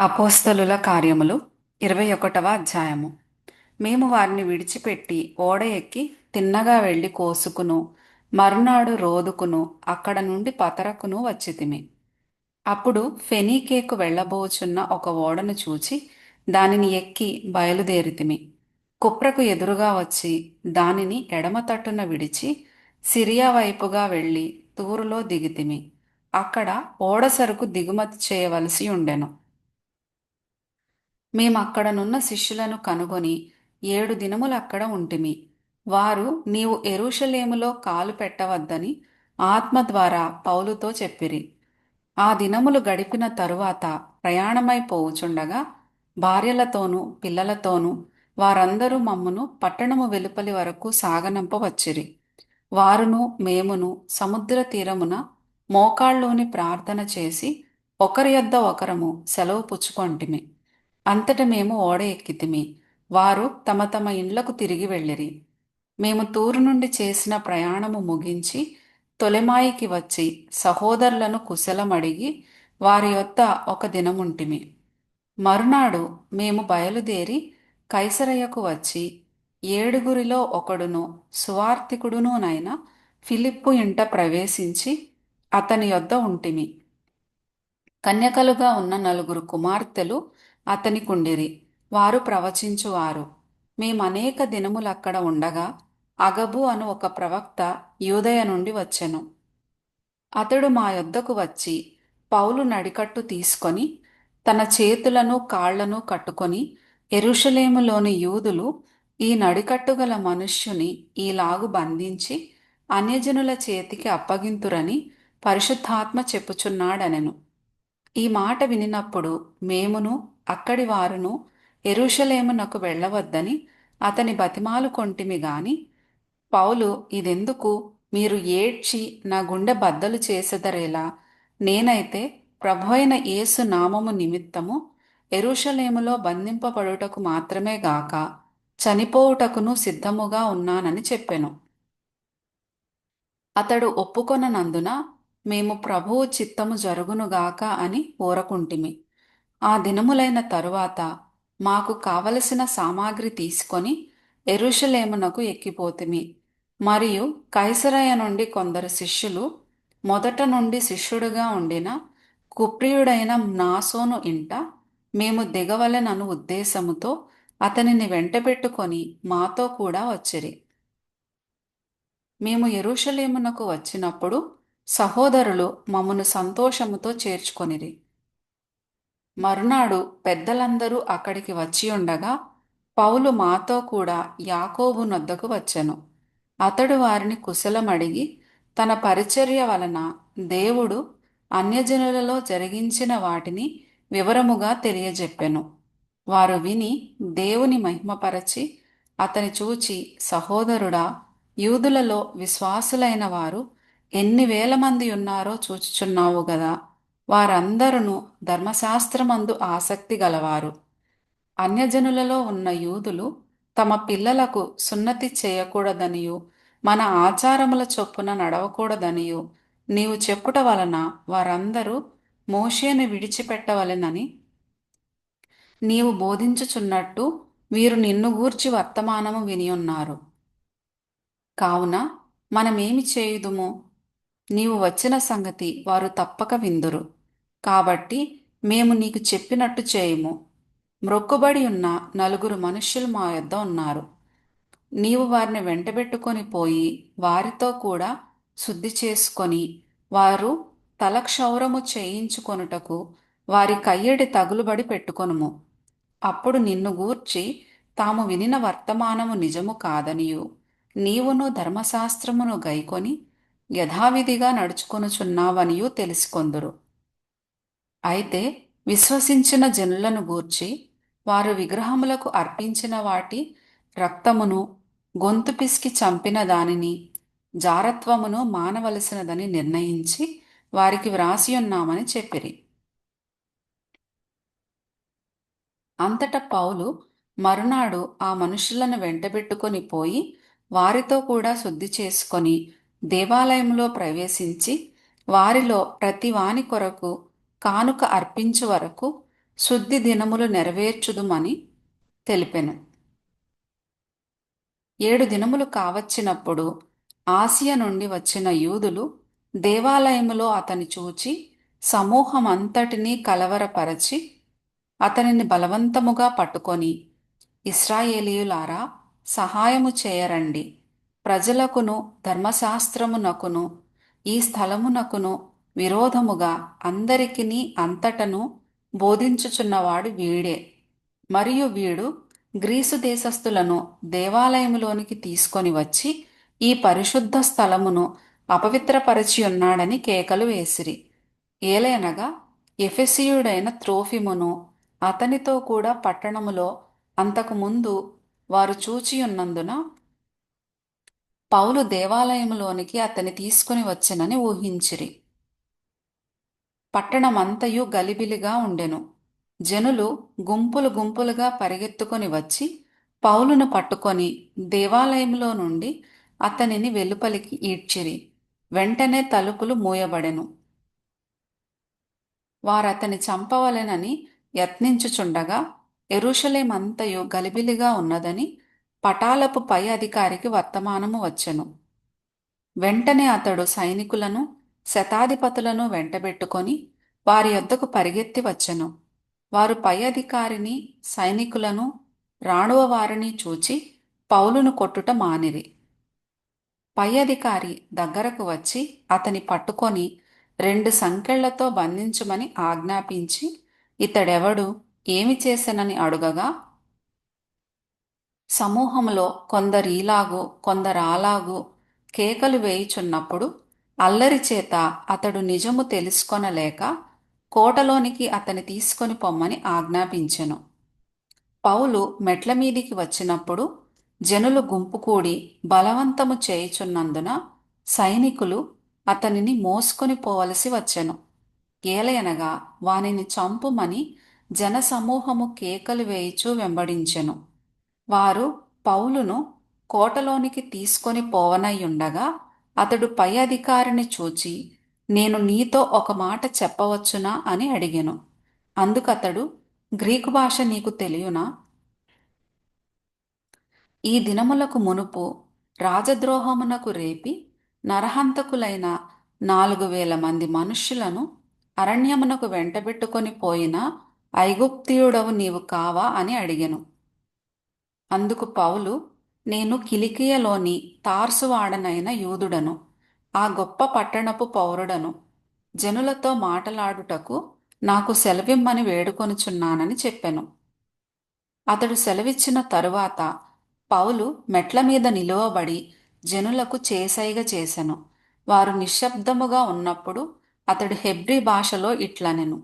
అపోస్తలుల కార్యములు ఇరవై ఒకటవ అధ్యాయము. మేము వారిని విడిచిపెట్టి ఓడ ఎక్కి తిన్నగా వెళ్ళి కోసుకును మరునాడు రోదుకును అక్కడ నుండి పతరకును వచ్చితిమి. అప్పుడు ఫెనీకేకు వెళ్ళబోచున్న ఒక ఓడను చూచి దానిని ఎక్కి బయలుదేరితిమి. కుప్రకు ఎదురుగా వచ్చి దానిని ఎడమ తట్టున విడిచి సిరియా వైపుగా వెళ్ళి తూరులో దిగితిమి. అక్కడ ఓడ సరుకు దిగుమతి చేయవలసి ఉండెను. మేమక్కడనున్న శిష్యులను కనుగొని ఏడు దినములు అక్కడ ఉంటిమి. వారు నీవు ఎరుషలేములో కాలు పెట్టవద్దని ఆత్మ ద్వారా పౌలుతో చెప్పిరి. ఆ దినములు గడిపిన తరువాత ప్రయాణమై పోవుచుండగా భార్యలతోనూ పిల్లలతోనూ వారందరూ మమ్మును పట్టణము వెలుపలి వరకు సాగనంపవచ్చిరి వారును మేమును సముద్ర తీరమున మోకాళ్ళలోని ప్రార్థన చేసి ఒకరి యొద్ద ఒకరము సెలవు పుచ్చుకొంటిమి. అంతట మేము ఓడ ఎక్కితిమి. వారు తమ తమ ఇండ్లకు తిరిగి వెళ్ళిరి. మేము తూరు నుండి చేసిన ప్రయాణము ముగించి తొలెమాయికి వచ్చి సహోదరులను కుశలమడిగి వారి యొద్ద ఒక దినముంటిమి. మరునాడు మేము బయలుదేరి కైసరయ్యకు వచ్చి ఏడుగురిలో ఒకడును సువార్థికుడునునైన ఫిలిప్పు ఇంట ప్రవేశించి అతని యొద్ద ఉంటిమి. కన్యకలుగా ఉన్న నలుగురు కుమార్తెలు అతనికుండిరి వారు ప్రవచించువారు. మేమనేక దినములక్కడ ఉండగా అగబు అను ఒక ప్రవక్త యూదయ నుండి వచ్చెను. అతడు మా యొద్దకు వచ్చి పౌలు నడికట్టు తీసుకొని తన చేతులను కాళ్ళను కట్టుకొని ఎరుషలేములోని యూదులు ఈ నడికట్టుగల మనుష్యుని ఈలాగు బంధించి అన్యజనుల చేతికి అప్పగింతురని పరిశుద్ధాత్మ చెప్పుచున్నాడనెను. ఈ మాట వినినప్పుడు మేమును అక్కడి వారును ఎరుషలేమునకు వెళ్ళవద్దని అతని బతిమాలు కొంటిమి గాని పౌలు ఇదెందుకు మీరు ఏడ్చి నా గుండె బద్దలు చేసెదరేలా? నేనైతే ప్రభు అయిన యేసు నామము నిమిత్తము ఎరుషలేములో బంధింపబడుటకు మాత్రమే గాక చనిపోవుటకును సిద్ధముగా ఉన్నానని చెప్పెను. అతడు ఒప్పుకొననందున మేము ప్రభువు చిత్తము జరుగునుగాక అని ఊరకుంటిమి. ఆ దినములైన తరువాత మాకు కావలసిన సామాగ్రి తీసుకొని ఎరుషలేమునకు ఎక్కిపోతిమి. మరియు కైసరయ నుండి కొందరు శిష్యులు మొదట నుండి శిష్యుడుగా ఉండిన కుప్రియుడైన నాసోను ఇంట మేము దిగవలెనను ఉద్దేశముతో అతనిని వెంటబెట్టుకొని మాతో కూడా వచ్చిరి. మేము ఎరుషలేమునకు వచ్చినప్పుడు సహోదరులు మమ్మను సంతోషముతో చేర్చుకొనిరి. మరునాడు పెద్దలందరూ అక్కడికి వచ్చి ఉండగా పౌలు మాతో కూడా యాకోబు నొద్దకు వచ్చెను. అతడు వారిని కుశలమడిగి తన పరిచర్య వలన దేవుడు అన్యజనులలో జరిగించిన వాటిని వివరముగా తెలియజెప్పెను. వారు విని దేవుని మహిమపరచి అతని చూచి సహోదరుడా యూదులలో విశ్వాసులైన వారు ఎన్ని వేల మంది ఉన్నారో చూచుచున్నావు గదా? వారందరూ ధర్మశాస్త్రమందు ఆసక్తి గలవారు. అన్యజనులలో ఉన్న యూదులు తమ పిల్లలకు సున్నతి చేయకూడదనియు మన ఆచారముల చొప్పున నడవకూడదనియు నీవు చెప్పుట వలన వారందరూ మోషేను విడిచిపెట్టవలెనని. నీవు బోధించుచున్నట్టు వీరు నిన్ను గూర్చి వర్తమానము వినియున్నారు. కావున మనమేమి చేయుదుము? నీవు వచ్చిన సంగతి వారు తప్పక విందురు. కాబట్టి మేము నీకు చెప్పినట్టు చేయము. మ్రొక్కుబడి ఉన్న నలుగురు మనుష్యులు మా యొద్ద ఉన్నారు. నీవు వారిని వెంటబెట్టుకొని పోయి వారితో కూడా శుద్ధి చేసుకొని వారు తలక్షౌరము చేయించుకొనుటకు వారి కయ్యడి తగులుబడి పెట్టుకొనుము. అప్పుడు నిన్ను గూర్చి తాము వినిన వర్తమానము నిజము కాదనియు. నీవును ధర్మశాస్త్రమును గైకొని యథావిధిగా నడుచుకొనుచున్నావనియూ తెలుసుకొందురు. అయితే విశ్వసించిన జనులను గూర్చి వారు విగ్రహములకు అర్పించిన వాటి రక్తమును గొంతు పిసికి చంపిన దానిని జారత్వమును మానవలసినదని నిర్ణయించి వారికి వ్రాసియున్నామని చెప్పిరి. అంతట పౌలు మరునాడు ఆ మనుషులను వెంటబెట్టుకొని పోయి వారితో కూడా శుద్ధి చేసుకొని దేవాలయంలో ప్రవేశించి వారిలో ప్రతి వాని కొరకు కానుక అర్పించు వరకు శుద్ధి దినములు నెరవేర్చుదుమని తెలిపెను. ఏడు దినములు కావచ్చినప్పుడు ఆసియా నుండి వచ్చిన యూదులు దేవాలయములో అతని చూచి సమూహమంతటినీ కలవరపరచి అతనిని బలవంతముగా పట్టుకొని ఇస్రాయేలీయులారా సహాయము చేయరండి. ప్రజలకును ధర్మశాస్త్రమునకును ఈ స్థలమునకును విరోధముగా అందరికిని అంతటను బోధించుచున్నవాడు వీడే. మరియు వీడు గ్రీసు దేశస్థులను దేవాలయములోనికి తీసుకొని వచ్చి ఈ పరిశుద్ధ స్థలమును అపవిత్రపరచి ఉన్నాడని కేకలు వేసిరి. ఏలైనగా ఎఫెసియుడైన త్రోఫిమును అతనితో కూడా పట్టణములో అంతకుముందు వారు చూచియున్నందున పౌలు దేవాలయములోనికి అతని తీసుకుని వచ్చినని ఊహించిరి. పట్టణమంతయు గలిబిలిగా ఉండెను. జనులు గుంపులు గుంపులుగా పరిగెత్తుకొని వచ్చి పౌలును పట్టుకొని దేవాలయంలో నుండి అతనిని వెలుపలికి ఈడ్చిరి. వెంటనే తలుపులు మూయబడెను. వారతని చంపవలెనని యత్నించుచుండగా ఎరుషలేమంతయు గలిబిలిగా ఉన్నదని పటాలపు పై అధికారికి వర్తమానము వచ్చెను. వెంటనే అతడు సైనికులను శతాధిపతులను వెంటబెట్టుకొని వారి యొద్దకు పరిగెత్తి వచ్చెను. వారు పై అధికారిని సైనికులను రాణువ వారిని చూచి పౌలును కొట్టుట మానిరి. పై అధికారి దగ్గరకు వచ్చి అతని పట్టుకొని రెండు సంకెళ్ళతో బంధించమని ఆజ్ఞాపించి ఇతడెవడు? ఏమి చేసెనని అడుగగా? సమూహంలో కొందరీలాగు కొందరాలాగు కేకలు వేయుచున్నప్పుడు అల్లరి చేత అతడు నిజము తెలుసుకొనలేక కోటలోనికి అతని తీసుకొని పొమ్మని ఆజ్ఞాపించెను. పౌలు మెట్ల మీదికి వచ్చినప్పుడు జనులు గుంపుకూడి బలవంతము చేయుచున్నందున సైనికులు అతనిని మోసుకొని పోవలసి వచ్చెను. ఏలయనగా వానిని చంపుమని జనసమూహము కేకలు వేయిచూ వెంబడించెను. వారు పౌలును కోటలోనికి తీసుకొని పోవనయ్యుండగా అతడు పై అధికారిని చూచి నేను నీతో ఒక మాట చెప్పవచ్చునా? అని అడిగాను. అందుకతడు గ్రీకు భాష నీకు తెలియనా? ఈ దినములకు మునుపు రాజద్రోహమునకు రేపి నరహంతకులైన నాలుగు వేల మంది మనుష్యులను అరణ్యమునకు వెంటబెట్టుకొని పోయిన ఐగుప్తియుడవు నీవు కావా? అని అడిగెను. అందుకు పౌలు నేను కిలికియలోని తార్సువాడనైన యూదుడను ఆ గొప్ప పట్టణపు పౌరుడను జనులతో మాటలాడుటకు నాకు సెలవిమ్మని వేడుకొనుచున్నానని చెప్పెను. అతడు సెలవిచ్చిన తరువాత పౌలు మెట్ల మీద నిలువబడి జనులకు చేసైగ చేసెను. వారు నిశ్శబ్దముగా ఉన్నప్పుడు అతడు హెబ్రి భాషలో ఇట్లనెను.